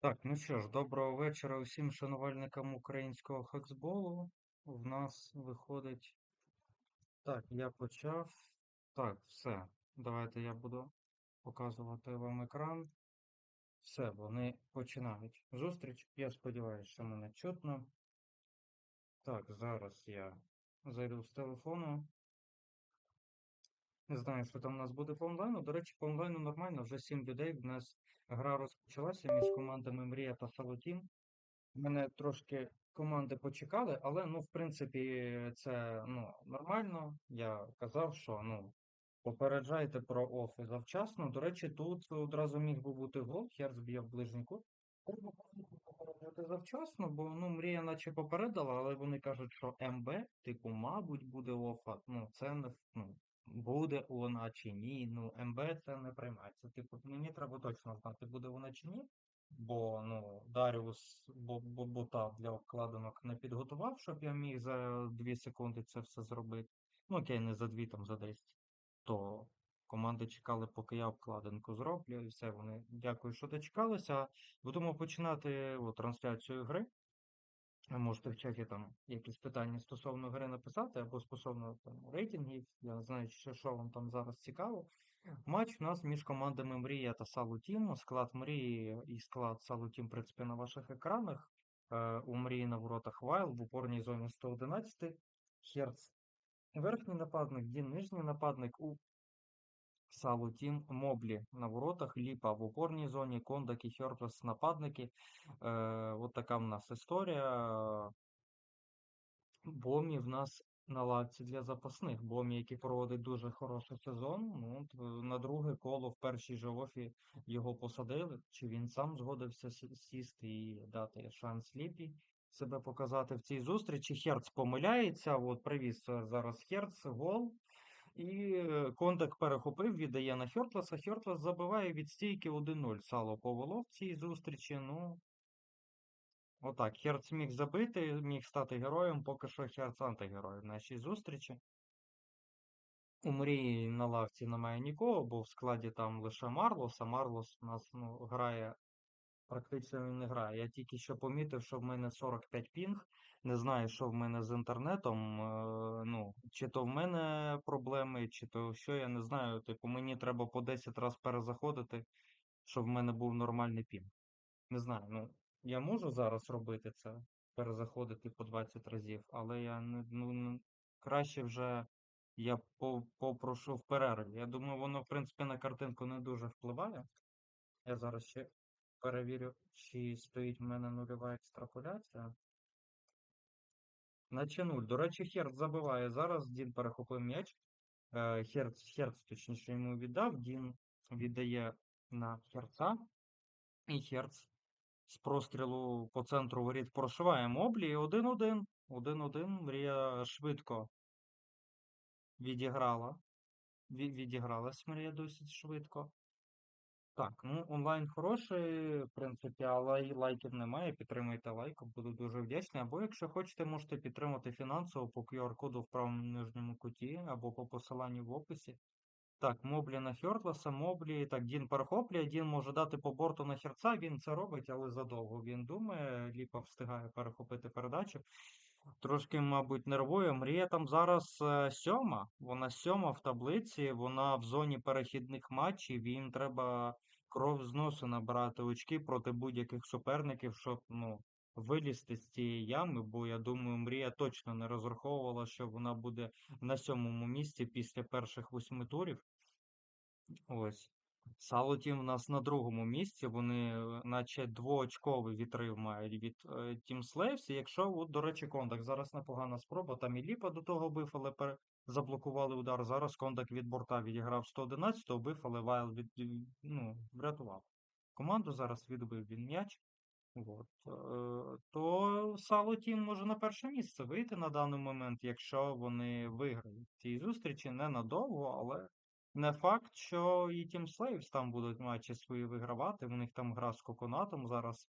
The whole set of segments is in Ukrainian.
Так, ну що ж, доброго вечора усім шанувальникам українського хексболу. В нас виходить. Так, я почав. Так, все. Давайте я буду показувати вам екран. Все, вони починають зустріч. Я сподіваюся, що мене чутно. Так, зараз я зайду з телефону. Не знаю, що там у нас буде по онлайну. До речі, по онлайну нормально, вже 7 людей. В нас гра розпочалася між командами Мрія та Салотін. Мене трошки команди почекали, але ну, в принципі, це ну, нормально. Я казав, що ну, попереджайте про офи завчасно. До речі, тут одразу міг би бути гол, Херц б'є в ближній кут. Треба попереджати завчасно, бо ну, мрія наче попередила, але вони кажуть, що МБ, типу, мабуть, буде офа. Ну, це не ну, буде вона чи ні. Ну, МБ це не приймається. Типу, мені треба точно знати, буде вона чи ні. Бо ну, Даріус бо, бо, бота для обкладинок не підготував, щоб я міг за 2 секунди це все зробити. Ну, окей, не за 2, там за 10. То команди чекали, поки я обкладинку зроблю, і все. Вони дякую, що дочекалися. Будемо починати о, трансляцію гри. Ви можете в чаті там якісь питання стосовно гри написати, або стосовно там, рейтингів. Я знаю, що, що вам там зараз цікаво. Матч у нас між командами Мрія та Салу Тім. Склад Мрії і склад Салу Тім, в принципі, на ваших екранах. Е, у Мрії на воротах Вайл, в упорній зоні 111. Херц верхній нападник, Дін нижній нападник у Салу Тім Моблі на воротах, Ліпа в упорній зоні, Кондак і Хьортлес нападники. Е, От така в нас історія. Бомі в нас на лавці для запасних. Бомі, який проводить дуже хороший сезон. Ну, е, на друге коло в першій же офі його посадили. Чи він сам згодився сісти і дати шанс Ліпі себе показати в цій зустрічі? Херц помиляється. От привіз е, зараз Херц гол. І е, Кондак перехопив, віддає на Хьортлеса. Хьортлес забиває від стійки 1-0. Сало повело в цій зустрічі. Ну, отак. Херц міг забити, міг стати героєм, поки що Херц антигерой в нашій зустрічі. У Мрії на лавці немає нікого, бо в складі там лише Марлос, а Марлос у нас ну, грає, практично він не грає. Я тільки що помітив, що в мене 45 пінг. Не знаю, що в мене з інтернетом. е, Ну, чи то в мене проблеми, чи то що, я не знаю. Типу, мені треба по 10 разів перезаходити, щоб в мене був нормальний пінг. Не знаю, ну, я можу зараз робити це, перезаходити по 20 разів, але я не, ну, краще вже я попрошу в перерві. Я думаю, воно, в принципі, на картинку не дуже впливає. Я зараз ще перевірю, чи стоїть в мене нульова екстраполяція. Наче нуль. До речі, Херц забиває. Зараз Дін перехопив м'яч. Е, Херц, Херц, точніше, йому віддав. Дін віддає на Херца. І Херц з прострілу по центру воріт прошиває Моблі. 1-1. 1-1. Мрія швидко відіграла. Відігралась Мрія досить швидко. Так, ну онлайн хороший, в принципі, але і лайків немає. Підтримуйте лайком, буду дуже вдячний. Або якщо хочете, можете підтримати фінансово по QR-коду в правому нижньому куті, або по посиланню в описі. Так, Моблі на Хьортлеса, Моблі. Так, Дін перехоплює, Дін може дати по борту на Херца, він це робить, але задовго він думає. Ліпа встигає перехопити передачу. Трошки, мабуть, нервує. Мрія там зараз е, сьома. Вона сьома в таблиці, вона в зоні перехідних матчів. Їм треба кров з носу набирати очки проти будь-яких суперників, щоб ну, вилізти з цієї ями. Бо я думаю, Мрія точно не розраховувала, що вона буде на сьомому місці після перших восьми турів. Ось. Салотім у нас на другому місці. Вони, е, наче двоочковий відрив мають від е, Team Slaves. Якщо, от, до речі, Кондак зараз непогана спроба. Там і Ліпа до того бив, але пере... заблокували удар. Зараз Кондак від борта відіграв 111, бив, але Вайл від... ну, врятував. Команду зараз відбив він м'яч. От. Е, то Сало Тім може на перше місце вийти на даний момент, якщо вони виграють цій зустрічі ненадовго, але не факт, що і Team Slaves там будуть матчі свої вигравати. У них там гра з Коконатом зараз.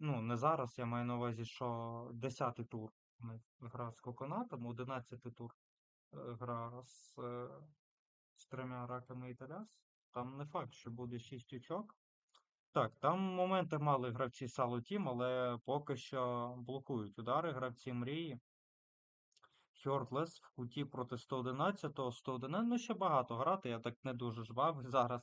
Ну, не зараз, я маю на увазі, що 10-й тур у них гра з Коконатом, 11-й тур е, гра з, е, з трьома раками і Таляс. Там не факт, що буде 6 очок. Так, там моменти мали гравці Сало Тім, але поки що блокують удари гравці мрії. Хьортлес в куті проти 111-го. 111, ну ще багато грати, я так не дуже жвавий зараз.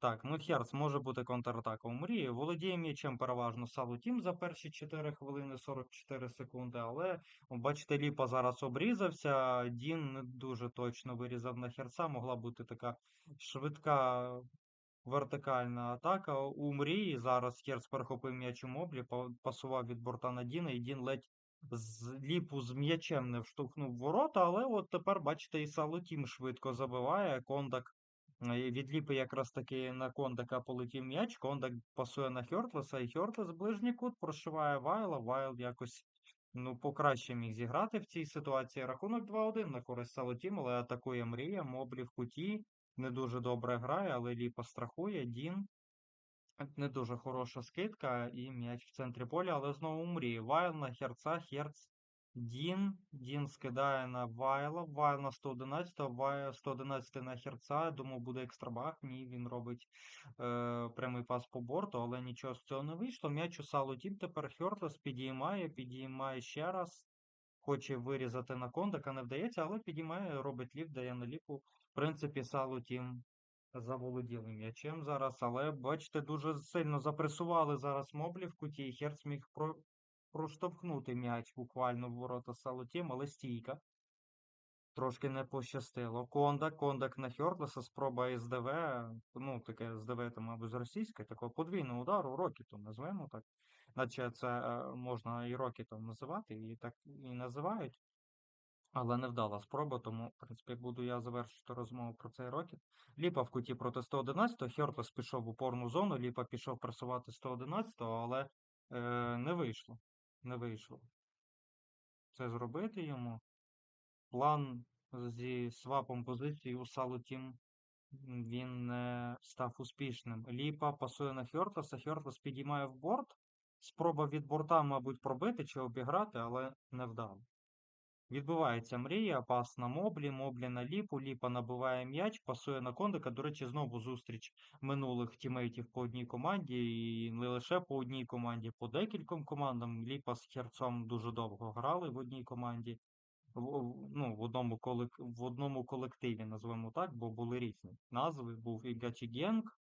Так, ну Херц може бути контратака у мрії. Володіє м'ячем переважно Сало Тім за перші 4 хвилини 44 секунди, але бачите, Ліпа зараз обрізався. Дін не дуже точно вирізав на Херца. Могла бути така швидка вертикальна атака. У мрії зараз Херц перехопив м'яч у моблі, пасував від борта на Діна, і Дін ледь ліпу з м'ячем не вштовхнув ворота, але от тепер, бачите, і Салутім швидко забиває. Кондак від ліпи якраз таки на Кондака полетів м'яч. Кондак пасує на Хьортлеса, і Хьортлес ближній кут прошиває Вайла. Вайл якось ну, покраще міг зіграти в цій ситуації. Рахунок 2-1 на користь Салутім, але атакує мрія, моблі в куті. Не дуже добре грає, але ліпа страхує. Дін. Не дуже хороша скидка і м'яч в центрі поля, але знову мріє. Вайл на Херца, Херц, Дін. Дін скидає на Вайла. Вайл на 111, Вайл 111 на Херца. Думав, буде екстрабах. Ні, він робить е, прямий пас по борту, але нічого з цього не вийшло. М'яч у Салу Тім тепер Хьортлес підіймає, підіймає ще раз. Хоче вирізати на кондика, не вдається, але підіймає, робить ліфт, дає на ліпу. В принципі, Салу Тім заволоділи м'ячем зараз, але бачите, дуже сильно запресували зараз моблі в куті, і Херц міг про... проштовхнути м'яч буквально в ворота Салотім, але стійка. Трошки не пощастило. Кондак, Кондак на Хьортлеса, спроба СДВ, ну таке СДВ, там, мабуть, з російської, такого подвійного удару, рокетом назвемо так. Наче це е, можна і рокетом називати, і так і називають. Але невдала спроба, тому, в принципі, буду я завершити розмову про цей рокет. Ліпа в куті проти 111-го, Хьортес пішов в упорну зону, Ліпа пішов пресувати 111-го, але е, не вийшло. Не вийшло. Це зробити йому. План зі свапом позиції у Сало Тім він не став успішним. Ліпа пасує на Хьортеса, Хьортес підіймає в борт. Спроба від борта, мабуть, пробити чи обіграти, але не Відбувається мрія, пас на моблі, моблі на ліпу, ліпа набиває м'яч, пасує на кондика. До речі, знову зустріч минулих тімейтів по одній команді, і не лише по одній команді, по декільком командам. Ліпа з Херцом дуже довго грали в одній команді, в, ну, в одному колек, в одному колективі, назвемо так, бо були різні назви. Був і Гачігенг,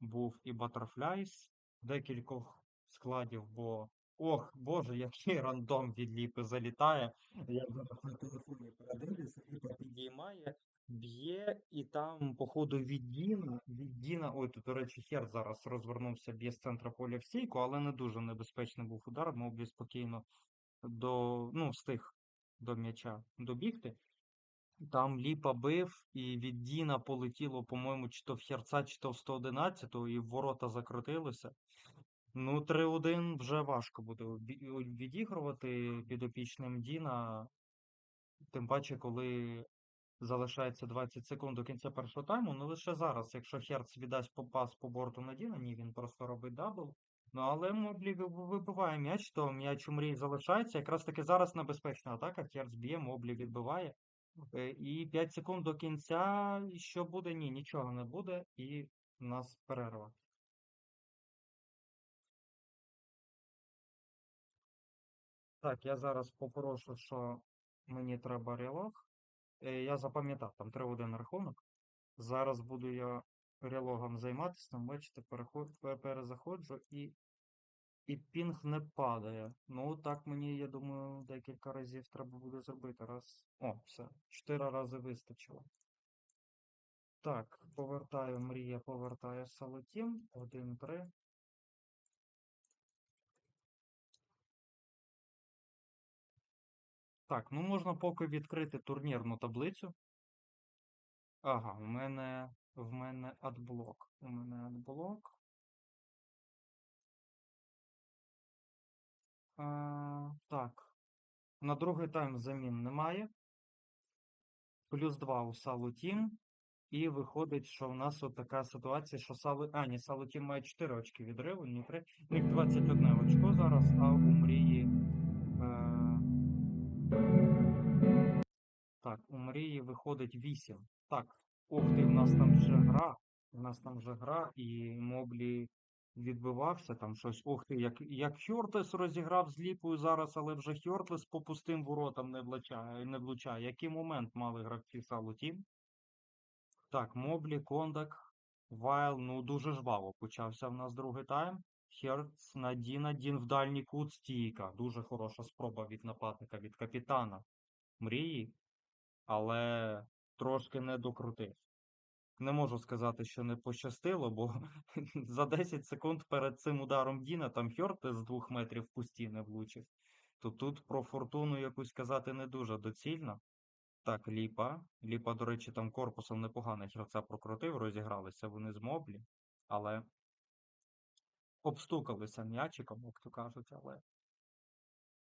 був і Butterflies, декількох складів, бо. Ох, Боже, який рандом від ліпи залітає. Я зараз на телефоні передивлюся, ліпа підіймає, б'є, і там, походу, від Діна, від Діна, ой, тут, до речі, хер зараз розвернувся, б'є з центра поля в стійку, але не дуже небезпечний був удар, мов би спокійно до, ну, встиг до м'яча добігти. Там Ліпа бив, і від Діна полетіло, по-моєму, чи то в Херца, чи то в 111-го, і ворота закрутилося. Ну, 3-1 вже важко буде відігрувати підопічним Діна. Тим паче, коли залишається 20 секунд до кінця першого тайму, ну лише зараз, якщо Херц віддасть по- пас по борту на Діна, ні, він просто робить дабл. Ну, але Моблі ви- ви- вибиває м'яч, то м'яч у мрії залишається. Якраз таки зараз небезпечна атака. Херц б'є, Моблі відбиває. Е, І 5 секунд до кінця. Що буде? Ні, нічого не буде. І у нас перерва. Так, я зараз попрошу, що мені треба релог. Е, Я запам'ятав, там 3-1 рахунок. Зараз буду я релогом займатися, там, бачите, перезаходжу і, і пінг не падає. Ну, так мені, я думаю, декілька разів треба буде зробити. Раз. О, все. Чотири рази вистачило. Так, повертаю, мрія повертає Салотім. 1-3. Так, ну можна поки відкрити турнірну таблицю. Ага, у мене в мене адблок. У мене адблок. А, так. На другий тайм замін немає. Плюс 2 у Салу Тім. І виходить, що в нас от така ситуація, що Салу... А, ні, Салу Тім має 4 очки відриву, ні 3. У них 21 очко зараз, а у мрії. Так, у мрії виходить 8. Так, ух ти, в нас там вже гра. У нас там вже гра, і моблі відбивався там щось. Ох ти, як, як Хьортес розіграв з Ліпою зараз, але вже Хьортес по пустим воротам не влучає, не влучає. Який момент мали гравці Салу Тім? Так, Моблі, Кондак, Вайл, ну дуже жваво почався в нас другий тайм. Херц, на Надін, Надін в дальній кут стійка. Дуже хороша спроба від нападника, від капітана мрії, але трошки не докрутив. Не можу сказати, що не пощастило, бо за 10 секунд перед цим ударом Діна там Хьорте з двох метрів в пусті не влучив. То тут про фортуну якусь казати не дуже доцільно. Так, Ліпа. Ліпа, до речі, там корпусом непогано гравця прокрутив, розігралися вони з моблі, але обстукалися м'ячиком, як то кажуть, але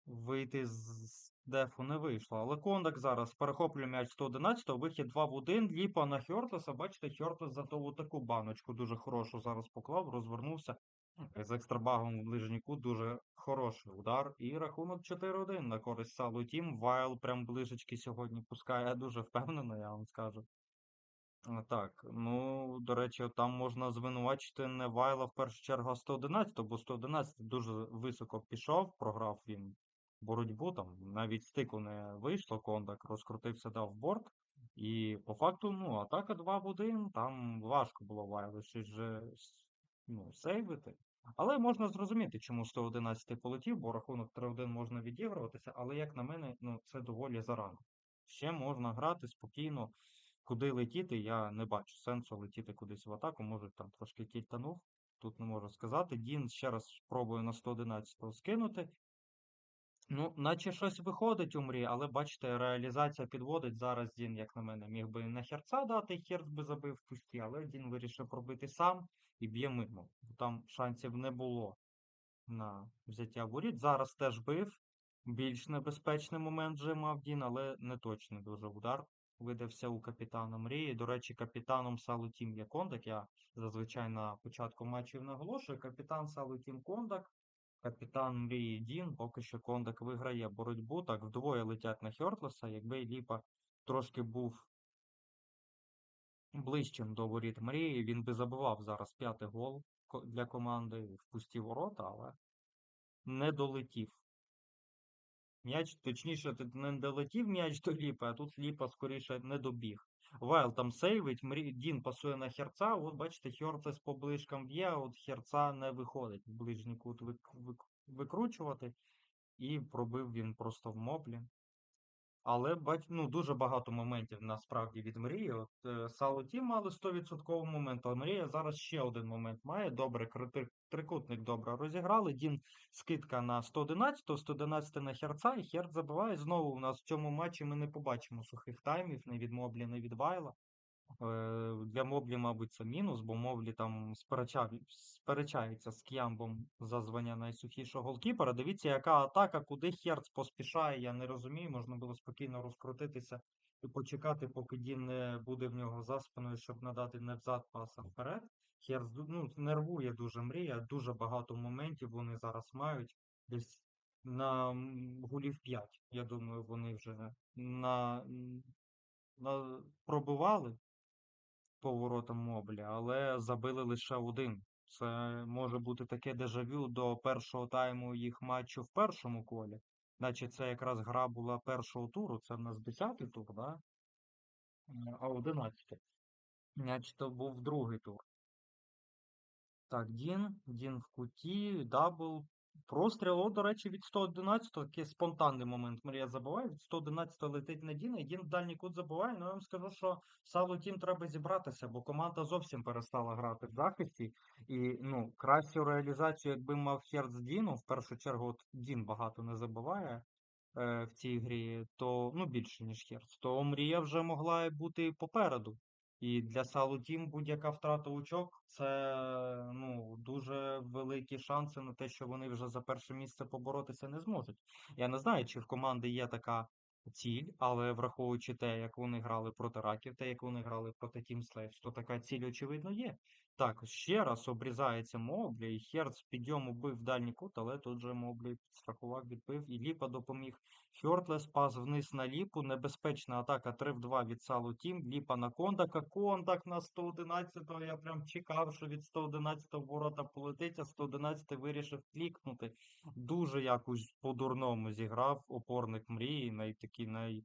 вийти з дефу не вийшло. Але Кондак зараз перехоплює м'яч 111, вихід 2 в 1. Ліпа на Хьортеса. Бачите, Хьортес зато таку баночку дуже хорошу зараз поклав, розвернувся. З екстрабагом в ближній кут дуже хороший удар. І рахунок 4-1 на користь Салу Тім. Вайл прям ближечки сьогодні пускає дуже впевнено, я вам скажу. А, Так, ну, до речі, там можна звинувачити не Вайла в першу чергу, а 111, бо 111 дуже високо пішов, програв він боротьбу, там навіть стику не вийшло, Кондак розкрутився, дав борт. І по факту, ну, атака 2 в 1, там важко було Вайлу щось же ну, сейвити. Але можна зрозуміти, чому 111 полетів, бо рахунок 3-1 можна відігруватися, але, як на мене, ну, це доволі зарано. Ще можна грати спокійно. Куди летіти, я не бачу сенсу летіти кудись в атаку. Може там трошки кільтанув. Тут не можу сказати. Дін ще раз спробую на 111 скинути. Ну, наче щось виходить у мрії, але бачите, реалізація підводить. Зараз Дін, як на мене, міг би на херца дати, херц би забив в пусті, але Дін вирішив пробити сам і б'є мимо. Там шансів не було на взяття воріт. Зараз теж бив. Більш небезпечний момент вже мав Дін, але не точний дуже удар видався у капітана мрії. До речі, капітаном Салу Тім Кондак. Я зазвичай на початку матчів наголошую. Капітан Салу Тім Кондак, капітан мрії Дін. Поки що Кондак виграє боротьбу. Так, вдвоє летять на Хьортлеса. Якби Ліпа трошки був ближчим до воріт мрії, він би забивав зараз п'ятий гол для команди в пусті ворота, але не долетів. М'яч, точніше, не долетів м'яч до Ліпи, а тут Ліпа скоріше не добіг. Вайл там сейвить, Дін пасує на Херца. От бачите, Херцес по ближкам б'є, а от Херца не виходить в ближній кут вик, вик, викручувати. І пробив він просто в моблі. Але бач, ну, дуже багато моментів насправді від Мрії. От е, Сало Ті мали 100% момент, а Мрія зараз ще один момент має. Добре, трикутник добре розіграли. Дін скидка на 111, 111 на Херца, і Херц забиває. Знову у нас в цьому матчі ми не побачимо сухих таймів, не від Моблі, не від Вайла. Е, для Моблі, мабуть, це мінус, бо Моблі там сперечається з К'ямбом за звання найсухішого голкіпера. Дивіться, яка атака, куди Херц поспішає, я не розумію. Можна було спокійно розкрутитися і почекати, поки Дін не буде в нього за спиною, щоб надати не взад паса вперед. Херц ну, нервує дуже мрія, дуже багато моментів вони зараз мають. Десь на гулів 5, я думаю, вони вже на, на поворотом Мобля, але забили лише один. Це може бути таке дежавю до першого тайму їх матчу в першому колі. Наче це якраз гра була першого туру, це в нас 10-й тур, да? а 11-й. Наче то був другий тур. Так, Дін, Дін в куті, дабл, Простріл, до речі, від 111 такий спонтанний момент. Марія забуває. Від 111 летить на Діна, Дін в дальній кут забуває. Ну я вам скажу, що Салу Тім треба зібратися, бо команда зовсім перестала грати в захисті. І ну, кращу реалізацію, якби мав Херц Діну, в першу чергу от Дін багато не забуває е, в цій грі, то ну більше, ніж Херц, то Мрія вже могла бути попереду. І для Салу Тім будь-яка втрата очок це ну, дуже великі шанси на те, що вони вже за перше місце поборотися не зможуть. Я не знаю, чи в команди є така ціль, але враховуючи те, як вони грали проти раків, те, як вони грали проти Team Slaves, то така ціль, очевидно, є. Так, ще раз обрізається Моблі, і Херц підйом убив дальній кут, але тут же Моблі підстрахував, відбив, і Ліпа допоміг. Хьортлес пас вниз на Ліпу, небезпечна атака 3 в 2 від Салу Тім, Ліпа на Кондака, Кондак на 111-го, я прям чекав, що від 111-го ворота полетить, а 111-й вирішив клікнути. Дуже якось по-дурному зіграв опорник мрії, най такий най.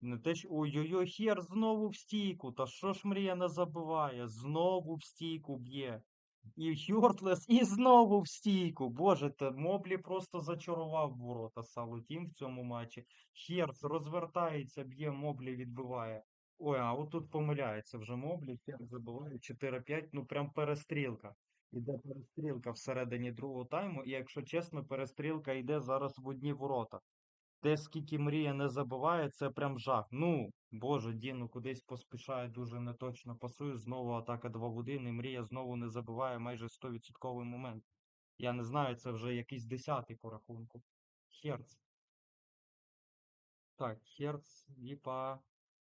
Не те, що ой-ой-ой, хер знову в стійку. Та що ж мрія не забиває? Знову в стійку б'є. І Хьортлес, і знову в стійку. Боже, та Моблі просто зачарував ворота Салутім в цьому матчі. Херц розвертається, б'є, Моблі відбиває. Ой, а от тут помиляється вже Моблі, Херц забиває 4-5, ну прям перестрілка. Іде перестрілка всередині другого тайму, і якщо чесно, перестрілка йде зараз в одні ворота. Те, скільки мрія не забиває, це прям жах. Ну, боже, Діну кудись поспішає, дуже неточно пасує. Знову атака 2 в 1, і мрія знову не забиває майже 100% момент. Я не знаю, це вже якийсь десятий по рахунку. Херц. Так, Херц, Ліпа,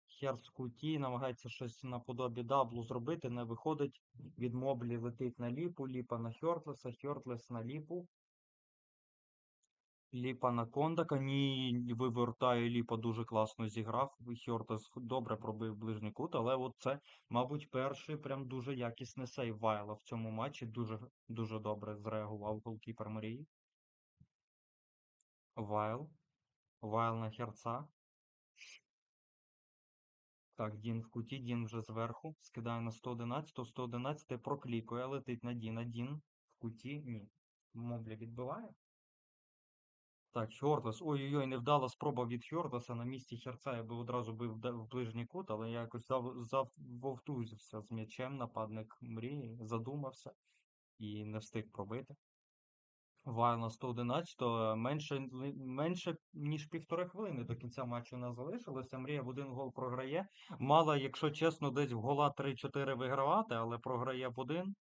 Херц куті, намагається щось наподобі даблу зробити, не виходить. Від Моблі летить на ліпу, ліпа на Хьортлеса, Хьортлес на ліпу. Ліпа на Кондака. Ні, вивертає Ліпа дуже класно зіграв. Хьортес добре пробив ближній кут, але от це, мабуть, перший прям дуже якісний сейв Вайла в цьому матчі. Дуже, дуже добре зреагував голкіпер Марії. Вайл. Вайл на Херца. Так, Дін в куті, Дін вже зверху. Скидає на 111, 111 проклікує, летить на Діна. Дін в куті. Ні. Моблі відбиває. Так, Хьордас. Ой-ой-ой, невдала спроба від Хьордаса. На місці Херца я би одразу бив в ближній кут, але я якось зав- завовтузився з м'ячем. Нападник мрії, задумався і не встиг пробити. Вайл на 111, менше, менше ніж півтори хвилини до кінця матчу не залишилося. Мрія в один гол програє. Мала, якщо чесно, десь в гола 3-4 вигравати, але програє в один.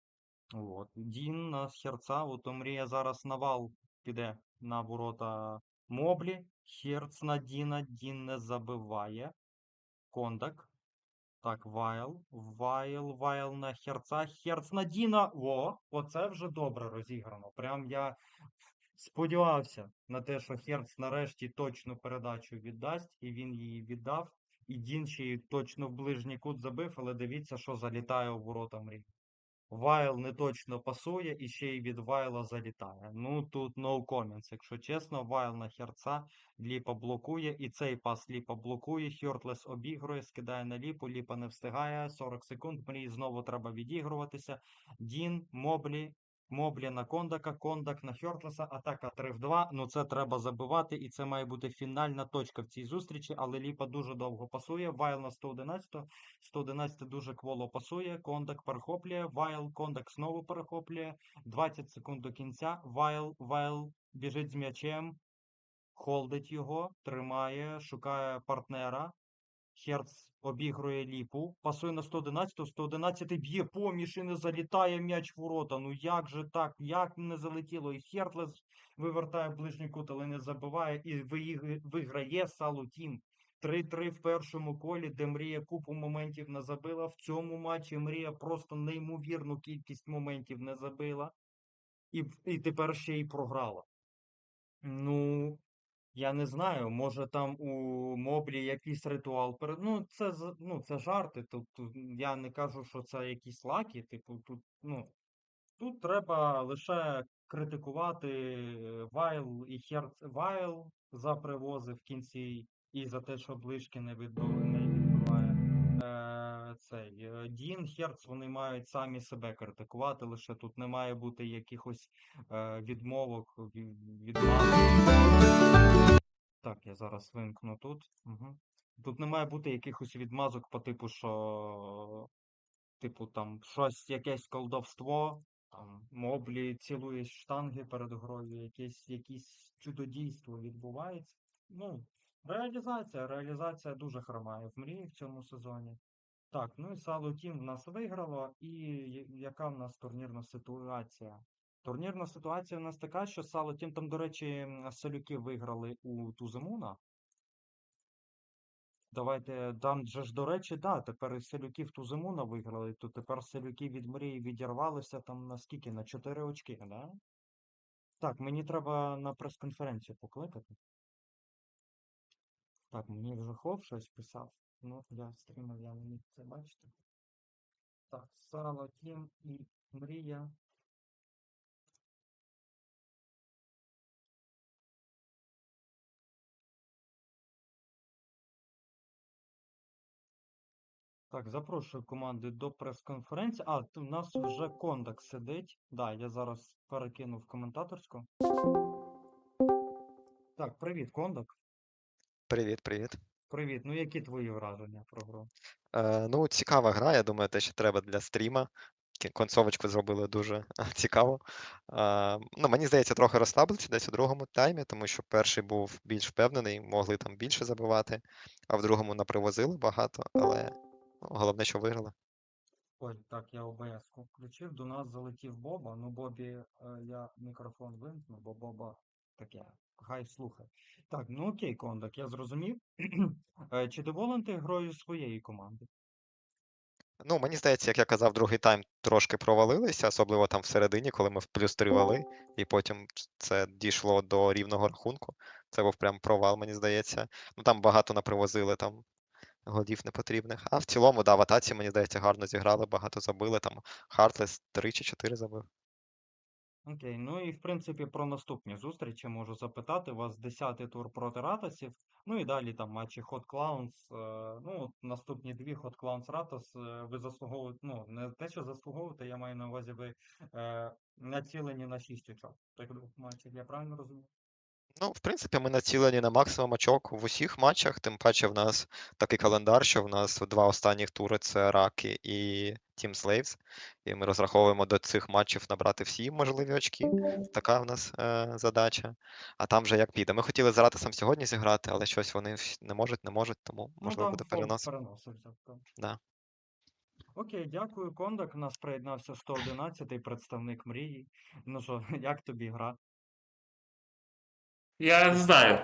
От. Дін на Херца, от Мрія зараз на вал піде на ворота Моблі. Херц на Діна, Дін не забиває. Кондак. Так, Вайл. Вайл, Вайл на Херца. Херц на Діна. О, оце вже добре розіграно. Прям я сподівався на те, що Херц нарешті точну передачу віддасть, і він її віддав. І Дін ще й точно в ближній кут забив, але дивіться, що залітає у ворота Мрії. Вайл не точно пасує і ще й від Вайла залітає. Ну тут no comments, якщо чесно, Вайл на Херца, Ліпа блокує, і цей пас Ліпа блокує, Хьортлес обігрує, скидає на Ліпу, Ліпа не встигає, 40 секунд, мрії знову треба відігруватися. Дін, Моблі, Моблі на Кондака, Кондак на Хьортлеса, атака 3 в 2, ну це треба забивати, і це має бути фінальна точка в цій зустрічі, але Ліпа дуже довго пасує, Вайл на 111, 111 дуже кволо пасує, Кондак перехоплює, Вайл, Кондак знову перехоплює, 20 секунд до кінця, Вайл, Вайл біжить з м'ячем, холдить його, тримає, шукає партнера, Херц обігрує ліпу, пасує на 111, 111 б'є поміж і не залітає м'яч в ворота. Ну як же так? Як не залетіло? І Хертлес вивертає ближній кут, але не забиває і виграє Салу Тім. 3-3 в першому колі, де Мрія купу моментів не забила. В цьому матчі Мрія просто неймовірну кількість моментів не забила. І, і тепер ще й програла. Ну, я не знаю, може там у Моблі якийсь ритуал перед. Ну, це з- ну, це жарти. Тут я не кажу, що це якісь лаки. Типу, тут, ну, тут треба лише критикувати е, Вайл і Херц Вайл за привози в кінці і за те, що ближки не відбиває. Е, цей е, Дін, Херц, вони мають самі себе критикувати, лише тут не має бути якихось е, відмовок, ві- відмазок. Так, я зараз вимкну тут. Угу. Тут не має бути якихось відмазок по типу, що, типу, там щось, якесь колдовство, там моблі цілує штанги перед грою, якесь, якесь чудодійство відбувається. Ну, реалізація, реалізація дуже хромає в мрії в цьому сезоні. Так, ну і Сало Тім в нас виграло, і яка в нас турнірна ситуація? Турнірна ситуація в нас така, що Сало Тім там, до речі, Салюки виграли у Туземуна. Давайте, там же ж, до речі, да, тепер і селюків ту зимуна виграли, то тепер селюки від мрії відірвалися там на скільки? На 4 очки, да? Так, мені треба на прес-конференцію покликати. Так, мені вже Хов щось писав. Ну, я стрімив, я не це бачити. Так, Сало, Тім і Мрія. Так, запрошую команди до прес-конференції. А, у нас вже кондак сидить. Да, я зараз перекину в коментаторську. Так, привіт, кондак. Привіт, привіт. Привіт. Ну, які твої враження про гру? Е, ну, цікава гра, я думаю, те, що треба для стріма. Концовочку зробили дуже цікаво. Е, ну, мені здається, трохи розслабилися десь у другому таймі, тому що перший був більш впевнений, могли там більше забивати, а в другому напривозили багато, але ну, головне, що виграли. Ой, так, я ОБС включив. До нас залетів Боба. Ну, Бобі, е, я мікрофон вимкну, бо Боба таке. Хай слухай. Так, ну окей, кондак, я зрозумів. Е, Чи доволен ти грою своєї команди? Ну, мені здається, як я казав, другий тайм трошки провалилися, особливо там всередині, коли ми в плюс 3 вели, і потім це дійшло до рівного рахунку. Це був прям провал, мені здається. Ну там багато напривозили там голів непотрібних. А в цілому, да, в атаці, мені здається, гарно зіграли, багато забили. Там Хартлес 3 чи 4 забив. Окей, ну і в принципі про наступні зустрічі можу запитати. У вас 10-й тур проти Ратасів. Ну і далі там матчі Hot Clowns. е, Ну, наступні дві Hot Clowns Ратас. е, Ви заслуговуєте, ну, не те, що заслуговуєте, я маю на увазі, ви е, націлені на 6 очок. Так матчів, я правильно розумію? Ну, в принципі, ми націлені на максимум очок в усіх матчах, тим паче в нас такий календар, що в нас два останніх тури це Раки і Team Slaves. І ми розраховуємо до цих матчів набрати всі можливі очки. Така в нас е, задача. А там вже як піде. Ми хотіли з Ратасом сьогодні зіграти, але щось вони не можуть, не можуть, тому Ну, можливо там буде перенос. Да. Окей, дякую, Кондак. У нас приєднався 111-й представник мрії. Ну що, як тобі гра? Я не знаю.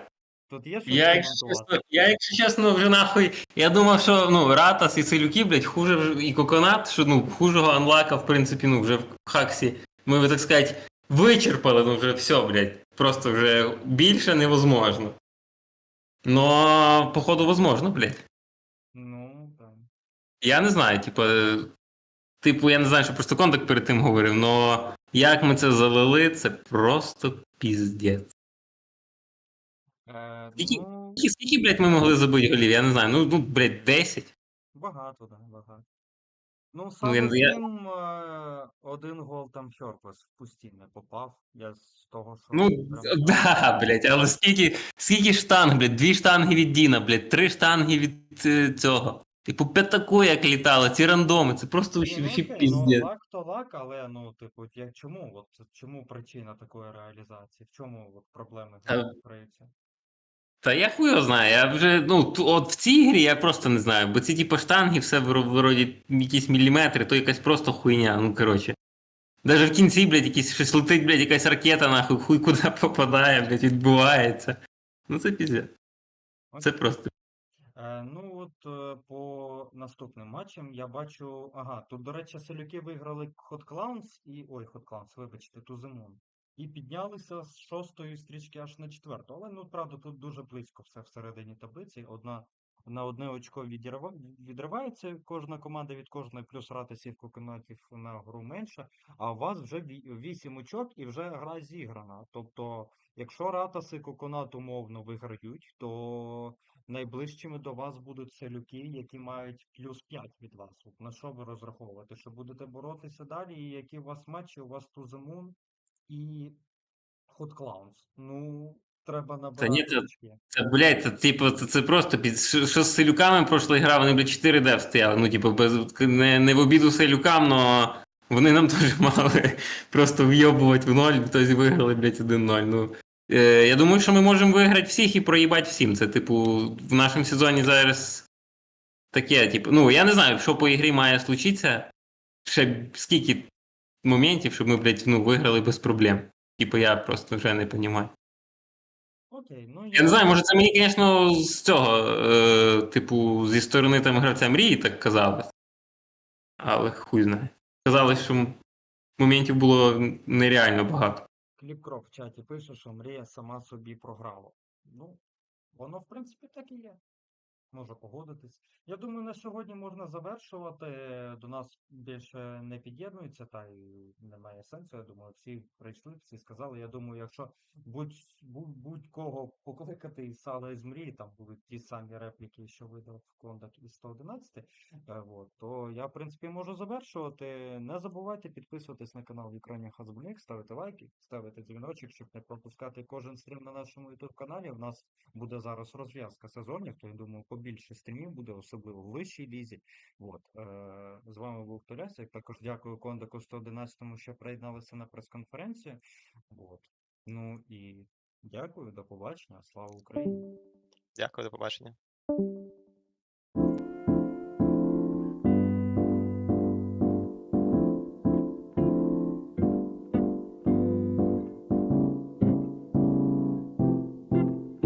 Тут є що Я, якщо чесно, я, якщо чесно, вже нахуй. Я думав, що ну, Ратас і Целюки, блядь, хуже вже- і Коконат, що ну, хужого анлака, в принципі, ну, вже в Хаксі. Ми, так сказати, вичерпали, ну вже все, блядь. Просто вже більше невозможно. Но, походу, возможно, блядь. Ну, так. Я не знаю, типу, типу, я не знаю, що просто контакт перед тим говорив, но як ми це залили, це просто піздець. Е, Скільки- ну, Скільки, скільки, блядь, ми могли забити голів? Я не знаю. Ну, ну блядь, 10. багато, да, багато. Ну, Ну, саме я не- я- тим, е, один гол там Хьорпес в пусті не попав. Я з того, що Ну, прям- да, блядь, але скільки, скільки штанг, блядь, дві штанги від Діна, блядь, три штанги від е, цього. Типу, п'ятаку як літало, ці рандоми, це просто Ні, ну, вообще окей, ну, піздець. лак то лак, але ну, типу, як чому? От чому причина такої реалізації? В чому от проблеми Та- криються? Та я хуй знаю, я вже, ну, от в цій грі я просто не знаю, бо ці типу штанги, все вроді якісь міліметри, то якась просто хуйня, ну коротше. Даже в кінці, блядь, якісь щось летить, блядь, якась ракета, нахуй, хуй куди попадає, блядь, відбувається. Ну це піздець. Це просто. Е, ну от е, по наступним матчам я бачу. Ага, тут, до речі, селюки виграли Hot Clowns і. Ой, Hot Clowns, вибачте, Тузимун. І піднялися з шостої стрічки аж на четверту. Але ну правда, тут дуже близько все всередині таблиці. Одна на одне очко відривається кожна команда від кожної, плюс ратисів коконатів на гру менше. А у вас вже ві- вісім очок і вже гра зіграна. Тобто, якщо ратаси коконат умовно виграють, то найближчими до вас будуть селюки, які мають плюс 5 від вас. На що ви розраховуєте? Що будете боротися далі? І які у вас матчі? У вас Туземун і Hot Clowns. Ну, треба набирати це- очки. Це, блядь, це, типу, це, це просто під що, що з селюками пройшла гра, вони, блядь, 4D стояли. Ну, типу, без не, не в обіду селюкам, но вони нам теж мали просто вйобувати в ноль, тобто виграли, блядь, 1-0. Ну, е, я думаю, що ми можемо виграти всіх і проїбати всім. Це, типу, в нашому сезоні зараз таке, типу, ну, я не знаю, що по ігрі має случитися. Ще скільки моментів, щоб ми, блядь, ну, виграли без проблем. Типу, я просто вже не розумію. Окей, ну Я не знаю, може це мені, звісно, з цього, е, типу, зі сторони там гравця мрії так казалось. Але хуй знає. Казалось, що моментів було нереально багато. Кліпкроп в чаті пише, що мрія сама собі програла. Ну, воно, в принципі, так і є. Можу погодитись. Я думаю, на сьогодні можна завершувати. До нас більше не під'єднується, та й немає сенсу. Я думаю, всі прийшли, всі сказали. Я думаю, якщо будь, будь, будь-кого покликати із сала із мрії, там будуть ті самі репліки, що видав Кондак із 111, е, то я, в принципі, можу завершувати. Не забувайте підписуватись на канал Вікронія Хазбуник, ставити лайки, ставити дзвіночок, щоб не пропускати кожен стрім на нашому YouTube каналі. У нас буде зараз розв'язка сезонів, то я думаю, побільше стрімів буде, особливо в вищій лізі. От, е, з вами був Толясик. Також дякую Кондаку 111, що приєдналися на прес-конференцію. Ну і дякую, до побачення. Слава Україні! Дякую, до побачення.